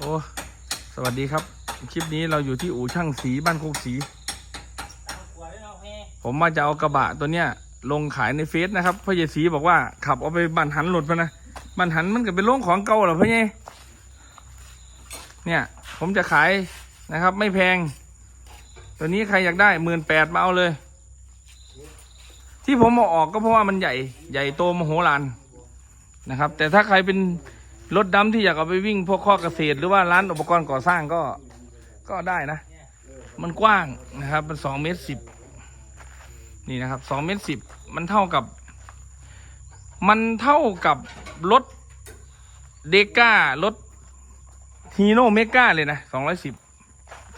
โอ้สวัสดีครับ คลิปนี้เราอยู่ที่อู่ช่างสีบ้านโคกสี ผมมาจะเอากระบะตัวเนี้ย ลงขายในเฟซนะครับพ่อเยสีบอกว่าขับเอาไปบันหันหลุดมานะบันหันมันก็เป็นโรงของเก่าเหรอพ่อเยเนี่ย ผมจะขายนะครับ ไม่แพง ตัวนี้ใครอยากได้หมื่นแปดมาเอาเลย ที่ผมเอาออกก็เพราะว่ามันใหญ่ใหญ่โตมโหฬารนะครับ แต่ถ้าใครเป็น รถดำที่อยากเอาไปวิ่งพวกข้อเกษตร หรือว่าร้านอุปกรณ์ก่อสร้างก็ก็ได้นะ มันกว้างนะครับ มันสองเมตรสิบนี่นะครับสองเมตรสิบมันเท่ากับ มันเท่ากับรถเดก้ารถฮีโน่เมก้าเลยนะสองร้อยสิบ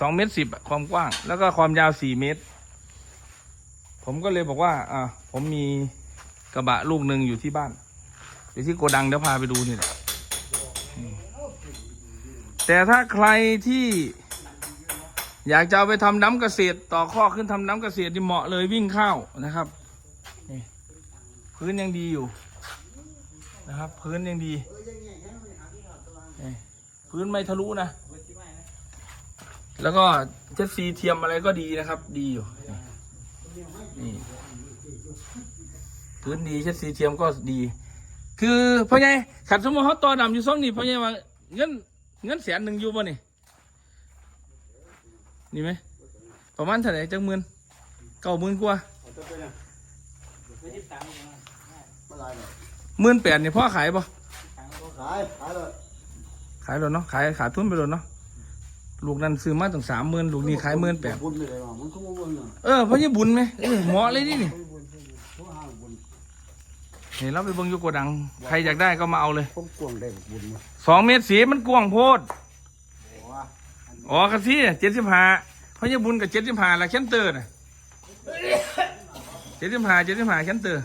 สองเมตรสิบความกว้าง แล้วก็ความยาวสี่เมตร ผมก็เลยบอกว่า อ่า ผมมีกระบะลูกหนึ่งอยู่ที่บ้านอยู่ที่โกดังเดี๋ยวพาไปดูนี่แหละ แต่ถ้าใครที่อยากจะเอาไปทำน้ำเกษตร ต่อข้อขึ้นทำน้ำเกษตรที่เหมาะเลยวิ่งเข้าวนะครับนี่พื้นยังดีอยู่นะครับ พื้นยังดีนี่พื้นไม่ทะลุนะ แล้วก็เจ็ดซีเทียมอะไรก็ดีนะครับ ดีอยู่นี่พื้นดีเช็ดสีเทียมก็ดี คือพ่อใหญ่ขัดสมมติเขาต่อดำอยู่สองนี่พ่อใหญ่ว่าเงินเงินแสนหนึ่งอยู่ป่นี่นี่ไหมประมาณเท่าไหร่จังหมื่นเก้าหมื่นกว่าไม่ไรเลยหมื่นแปดนี่พ่อขายป่ะขายขายเลยขายแล้วเนาะขายขาดทุนไปแล้วเนาะลูกนั้นซื้อมาตั้งสามหมื่นลูกนี้ขายหมื่นแปดเลยว่ะมันก็มาบุญอะเอพ่อใหญ่บุญไหมเออเหมาะเลยนี่นี่ บุญทุกห้างบุญ เห็นเราไปเบิ่งอยูโกดัง ใครอยากได้ก็มาเอาเลยผมกวงได้บุญมาสองเมตรสีมันกว้างโพดว่าอ๋อกระซี่เจ็ดสิบห้าพญาบุญกับเจ็ดสิบห้าละแคนเตอร์น่ะเจ็ดสิบห้าเจ็ดสิบห้าแคนเตอร์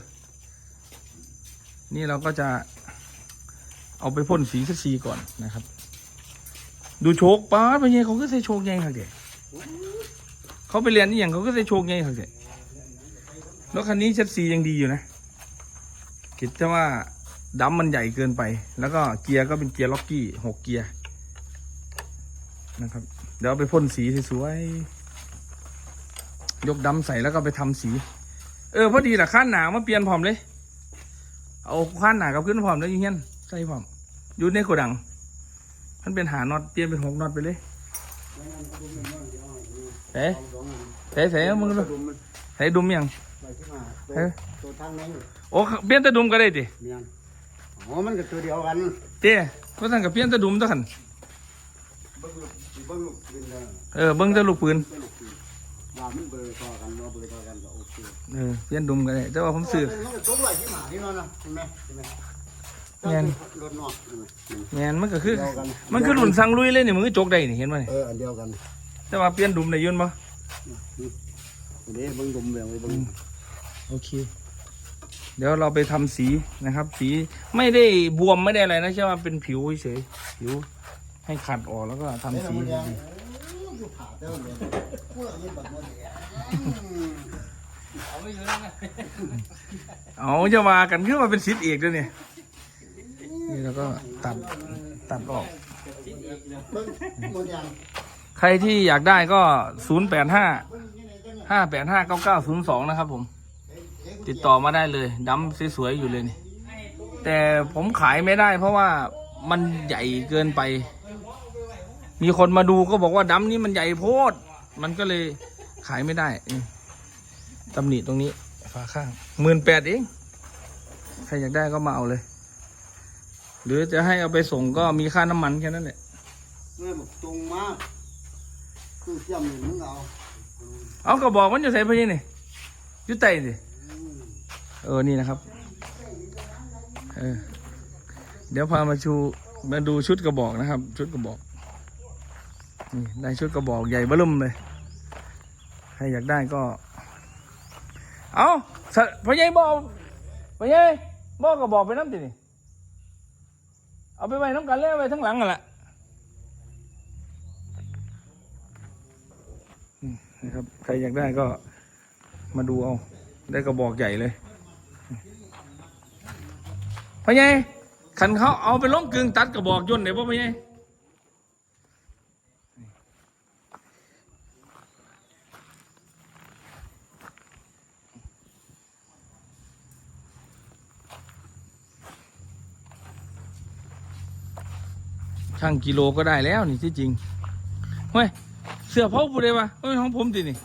นี่เราก็จะเอาไปพ่นสีสักสีก่อนนะครับ ดูโชคป้าดพญาเขาก็ใส่โชคใหญ่ค่ะเด็กเขาไปเรียนนี่อย่างเขาก็ใส่โชคใหญ่ค่ะเด็กแล้วคันนี้เช็ดสียังดีอยู่นะ คิดแค่ว่าดัมมันใหญ่เกินไป แล้วก็เกียร์ก็เป็นเกียร์ล็อกกี้หกเกียร์นะครับ เดี๋ยวไปพ่นสีสวยๆยกดำใส่แล้วก็ไปทำสี เออพอดีแหละข้านหนามาเปลี่ยนผอมเลย เอาข้านหนากับขึ้นผอมแล้วอยังเงี้ยใส่ผอมอยู่ในโกดัง มันเป็นหาน็อตเปลี่ยนเป็นหกน็อตไปเลยเอ๊ะเอ๊ะเอ๊ะมึงดูดุมมันใส่ดุมยังเอ๊ะตัวทางนั้โอ้เปลี่ยนแต่ดุมก็ได้ดิเมียนอ๋อมันก็ตัวเดียวกันเจ้เพราะท่านกับเปลี่ยนแต่ดุมตัวขันเบิ้งลูกเบิ้งลูกเป็นเลยเออเบิ้งแต่ลูกปืนเป็นลูกปืนว่ามันเบอร์ต่อกันว่าเบอร์ต่อกันก็โอเคเออเปลี่ยนดุมก็ได้แต่ว่าผมซื้อมันก็ตกไหลที่หมาที่นั่นนะเห็นไหมเห็นไหมเมียนรถนอกเห็นไหมแมนมันก็คือเดียวกันมันคือหลุนสั่งลุยเลยนี่มันก็จกได้นี่เห็นไหมเอออันเดียวกันแต่ว่าเปลี่ยนดุมได้ยืนปะเดี๋ยวเบิ้งดุมแบบเบิ้งโอเค เดี๋ยวเราไปทำสีนะครับ สีไม่ได้บวมไม่ได้อะไรนะแค่ว่าเป็นผิวเฉยผิวให้ขัดออกแล้วก็ทำสีอยู่ผ่าเต้าเลยพวกนี้แบบนี้เอาจะมากันคือมาเป็นสิทธิ์เอกด้วยเนี่ยนี่แล้วก็ตัดตัดออก ใครที่อยากได้ก็ศูนย์แปดห้าห้าแปดห้าเก้าเก้าศูนย์สองนะครับผม ติดต่อมาได้เลยดำสวยๆอยู่เลยนี่แต่ผมขายไม่ได้ เพราะว่ามันใหญ่เกินไป มีคนมาดูก็บอกว่าดำนี้มันใหญ่โพด มันก็เลยขายไม่ได้นี่ตำหนิตรงนี้ฝาข้างหมื่นแปดเองใครอยากได้ก็มาเอาเลย หรือจะให้เอาไปส่งก็มีค่าน้ำมันแค่นั้นแหละเงื่อนบอกตรงมากคือเชื่อมหนึ่งมึงเอาเอาก็บอกมันจะใส่ไปยังนี่อยุไตสิ เออ นี่นะครับ เออ เดี๋ยวพามาชูมาดูชุดกระบอกนะครับ ชุดกระบอก นี่ได้ชุดกระบอกใหญ่เบิ่มเลย ใครอยากได้ก็ เอาสพ่อใหญ่บอกพ่อใหญ่บอกกระบอกไปน้ำตินี่เอาไปไว้น้ำกันเลยเอาไว้ทั้งหลังกันละนะครับ ใครอยากได้ก็มาดูเอา ได้กระบอกใหญ่เลย พ่อใหญ่ขันเขาเอาไปล้มกึ่งตัดกระบอกย่นต์ไหนพ่อใหไงช่างกิโลก็ได้แล้วนี่ที่จริงเฮ้ยเสือพ่อผู้ใดวะเฮ้ยของผมตินี่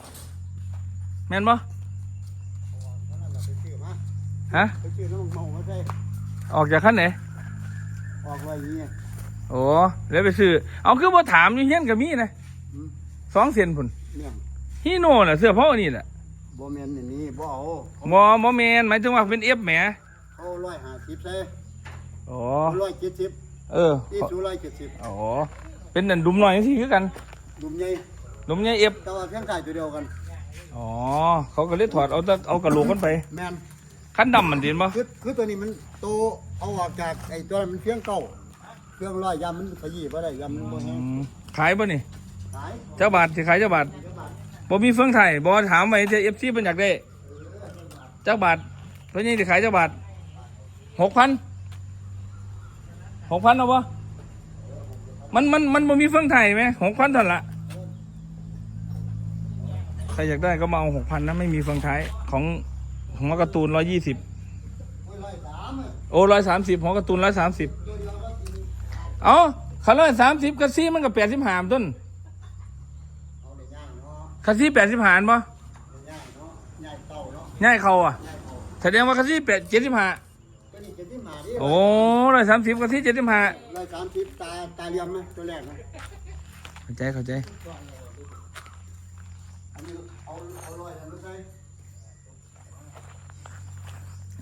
แม่นบ่ฮะ อน้ำเมามาใส่ออกจากขั้นไหนออกไว้อย่างเงี้ยโอ้แล้วไปซื้อ เอาคือบ่ถามอยู่เฮียนกับมีนะอืมสองเซนพุ่นเนี่ยฮีโน่น่ะเสื้อเผานี่แหละบ่แม่นอันนี้บ่เอาหมอหมอแมนหมายถึงว่าเป็นเอฟแหมเขาร้อยห้าสิบใส่อ๋อร้อยเจ็ดสิบเอออีสูร้อยเจ็ดสิบอ๋อเป็นนันดุมหน่อยสิคือกันดุมใหญ่ดุมใหญ่เอฟแต่ว่าเพียงกายตัวเดียวกัน อ๋อเขาก็เลยถอดเอาแต่เอากระโหลกมันไป แม่นขั้นดำมันเด่นบ่คือคือตัวนี้มัน โตเอาออกจากไอ้ตัวนั้นมันเพียงเก่าเครื่องร้อยยำมันขยี้บ่ได้ยำมันบ่อืแห้งมขายบ่นี่ขายเจ้าบาทสิขายเจ้าบาทบ่มีเฟืองไทยบ่ถามไว้เจ้าเอฟซีเพิ่นอยากได้ เจ้าบาทเพิ่นยังสิขายเจ้าบาทหกพันหกพันเอาบ่มันมันมันบ่มีเฟืองไทยไหมหกพันเท่านั้นละใครอยากได้ก็มาเอาหกพันนะไม่มีเฟืองท้ายของของการ์ตูนร้อยยี่สิบ โอ้ยร้อยสามอะ โอ้ร้อยสามสิบของการ์ตูนร้อยสามสิบเอาคันร้อยสามสิบกระซี่มันก็แปดสิบหามต้นเอาได้ย่างเนาะกระซี่แปดสิบหารปะได้ย่างเนาะย่างเต่าเนาะง่ายเขาอะย่างเต่าแสดงว่ากระซี่แปดเจ็ดสิบห้าตัวนี้จะที่มาดิโอ้ร้อยสามสิบกระซี่เจ็ดสิบห้าร้อยสามสิบตาตาเหลี่ยมไหมตัวแรกนะเข้าใจเข้าใจอันนี้เอาเอาร้อยอันนี้ใส่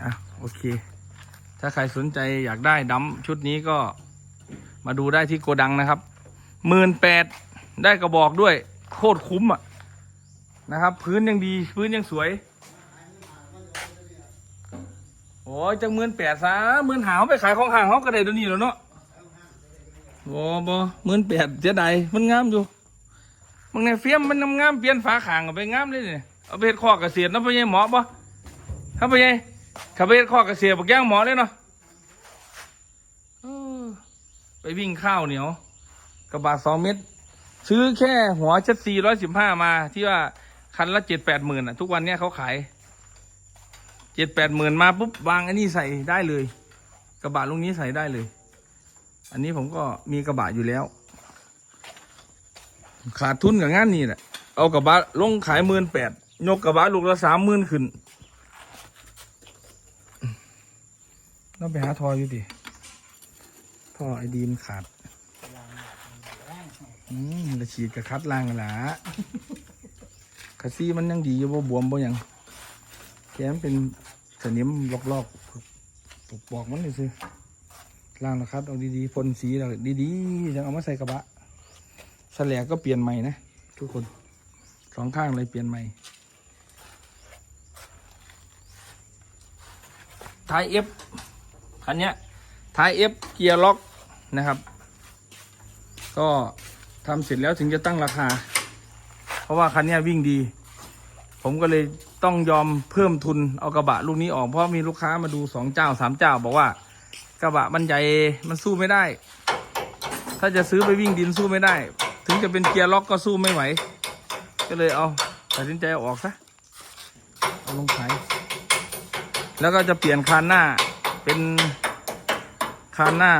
อะโอเค ถ้าใครสนใจอยากได้ดัมชุดนี้ก็มาดูได้ที่โกดังนะครับหมื่นแปดได้กระบอกด้วย โคตรคุ้มอะนะครับ พื้นยังดีพื้นยังสวย โอ้ยจังหมื่นแปดซะหมื่นหาวไปขายของห่างเขาก็ได้ตัวนี้แล้วเนาะโอ้บ่หมื่นแปดเสียดายมันงามอยู่บางในเฟียมมันงามเปลี่ยนฝาขางเอาไปงามเลยเนี่ยเอาไปเฮ็ดข้อเกษตรนะพ่อใหญ่หมอบ่ครับพ่อใหญ่ ขับไปเฮ็ดข้อเกษตรบักย่างหมอเลยเนาะไปวิ่งข้าวเหนียวกระบะสองเม็ดซื้อแค่หัวเช็ดสี่ร้อยสิบห้ามา ที่ว่าคันละเจ็ดแปดหมื่นอะ ทุกวันเนี้ยเขาขายเจ็ดแปดหมื่นมาปุ๊บวางอันนี้ใส่ได้เลย กระบะลูกนี้ใส่ได้เลย อันนี้ผมก็มีกระบะอยู่แล้ว ขาดทุนกับงานนี้แหละเอากระบะลงขายหมื่นแปดยกกระบะลูกละสามหมื่นขึ้น เราไปหาทออยู่ดิท่อไอดีมขาดอืมจะฉีดกับคัดล่างกันละคาซี่มันยังดีอยู่บ่บวมบ่ยังแกมเป็นสนิมลอกๆปกบอกมันเลยสิล่างนะครับเอาดีๆพ่นสีเราดีๆจะเอามาใส่กระบะแฉลกก็เปลี่ยนใหม่นะทุกคนสองข้างเลยเปลี่ยนใหม่ท้ายเอฟ คันเนี้ยท้ายเอฟเกียร์ล็อกนะครับ ก็ทำเสร็จแล้วถึงจะตั้งราคา เพราะว่าคันเนี้ยวิ่งดี ผมก็เลยต้องยอมเพิ่มทุนเอากระบะลูกนี้ออกเพราะมีลูกค้ามาดูสองเจ้าสามเจ้า บอกว่ากระบะมันใหญ่มันสู้ไม่ได้ ถ้าจะซื้อไปวิ่งดินสู้ไม่ได้ ถึงจะเป็นเกียร์ล็อกก็สู้ไม่ไหว ก็เลยเอาตัดสินใจออกซะเอาลงขายแล้วก็จะเปลี่ยนคานหน้าเป็น คานหน้า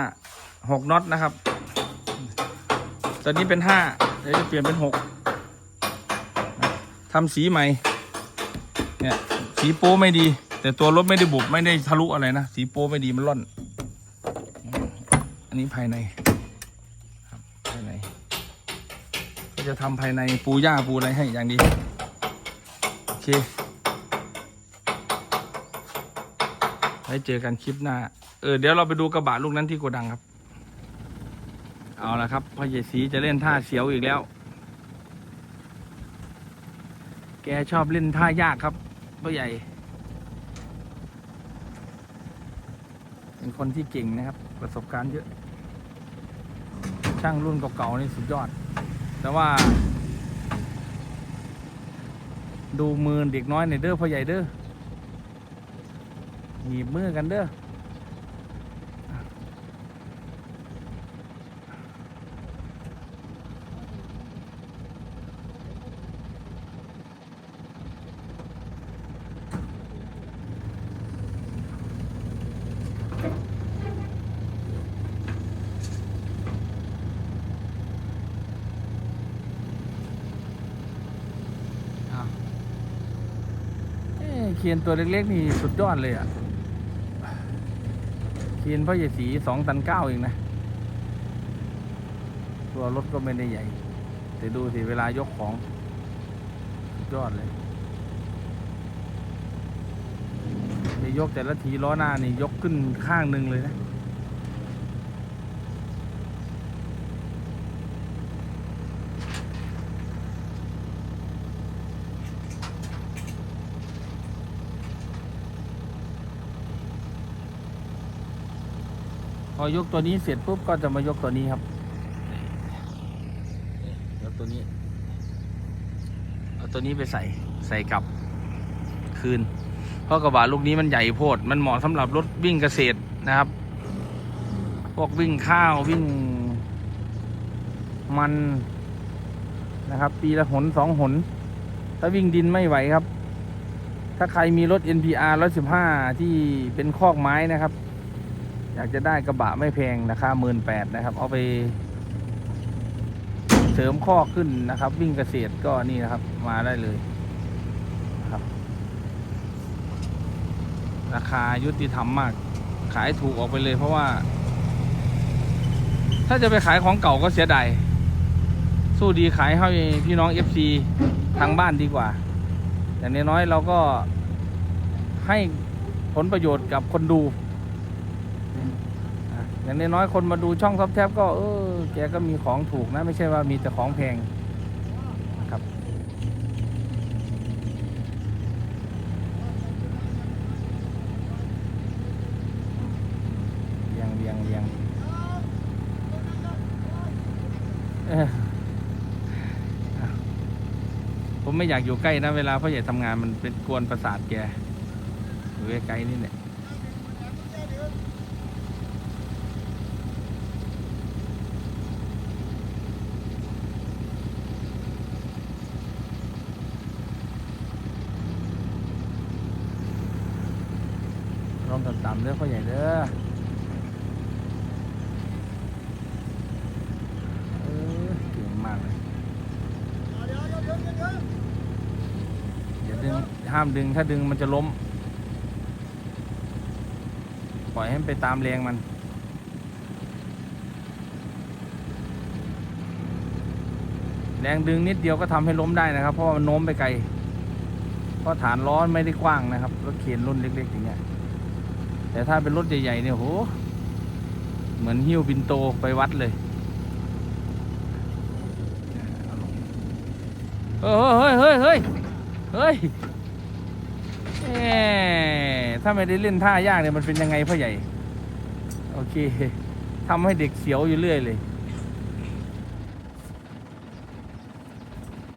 หกน็อตนะครับตอนนี้เป็นห้าเดี๋ยวจะเปลี่ยนเป็นหกทำสีใหม่ เนี่ย สีโป้ไม่ดี แต่ตัวรถไม่ได้บุบไม่ได้ทะลุอะไรนะ สีโป้ไม่ดีมันร่อน อันนี้ภายในครับภายใน ก็จะทำภายในปูหญ้าปูอะไรให้อย่างดี โอเค ไว้เจอกันคลิปหน้า เออเดี๋ยวเราไปดูกระบะลูกนั้นที่โกดังครับ เอาละครับพ่อใหญ่สีจะเล่นท่าเสียวอีกแล้ว แกชอบเล่นท่ายากครับพ่อใหญ่ เป็นคนที่เก่งนะครับ ประสบการณ์เยอะ ช่างรุ่นเก่าๆนี่สุดยอด แต่ว่า ดูมือเด็กน้อยในเด้อพ่อใหญ่เด้อหนีบมือกันเด้อ เคียนตัวเล็กๆนี่สุดยอดเลยอะ เคียนพ่อใหญ่สีสองตันเก้าเองนะ ตัวรถก็ไม่ได้ใหญ่ แต่ดูสิเวลายกของ สุดยอดเลยจะยกแต่ละทีล้อหน้านี่ยกขึ้นข้างหนึ่งเลยนะ พอยกตัวนี้เสร็จปุ๊บก็จะมายกตัวนี้ครับยกตัวนี้เอาตัวนี้ไปใส่ใส่กลับคืน เพราะกระบะลูกนี้มันใหญ่โพด มันเหมาะสำหรับรถวิ่งเกษตรนะครับ พวกวิ่งข้าววิ่งมันนะครับ ปีละหนสองหน ถ้าวิ่งดินไม่ไหวครับ ถ้าใครมีรถ NPR 115 ที่เป็นคอกไม้นะครับ อยากจะได้กระบะไม่แพงราคาหมื่นแปดนะครับ เอาไป เสริมข้อขึ้นนะครับ วิ่งเกษตรก็นี่นะครับ มาได้เลยนะครับ ราคายุติธรรมมาก ขายถูกออกไปเลยเพราะว่า ถ้าจะไปขายของเก่าก็เสียดายสู้ดีขายให้พี่น้อง FC ทางบ้านดีกว่า อย่างน้อยๆเราก็ให้ผลประโยชน์กับคนดู อย่างน้อยๆคนมาดูช่องท็อปแทบก็เออแกก็มีของถูกนะ ไม่ใช่ว่ามีแต่ของแพงครับเรียงเรียงเรียงผมไม่อยากอยู่ใกล้นะ เวลาพ่อใหญ่ทำงานมันเป็นกวนประสาทแกอยู่ใกล้ๆนี่แหละ ลองต่ำเด้อพ่อใหญ่เด้อเออเก่งมากเลยอย่าดึงห้ามดึงถ้าดึงมันจะล้ม ปล่อยให้มันไปตามแรงมันแรงดึงนิดเดียวก็ทำให้ล้มได้นะครับ เพราะว่ามันโน้มไปไกล เพราะฐานล้อไม่ได้กว้างนะครับรถเข็นรุ่นเล็กๆอย่างเงี้ย แต่ถ้าเป็นรถใหญ่ๆเนี่ยโห เหมือนหิ้วบินโตไปวัดเลยเฮ้ยเฮ้ยเฮ้ยเฮ้ยเฮ้ยถ้าไม่ได้เล่นท่ายากเนี่ยมันเป็นยังไงพ่อใหญ่ โอเคทำให้เด็กเสียวอยู่เรื่อยเลย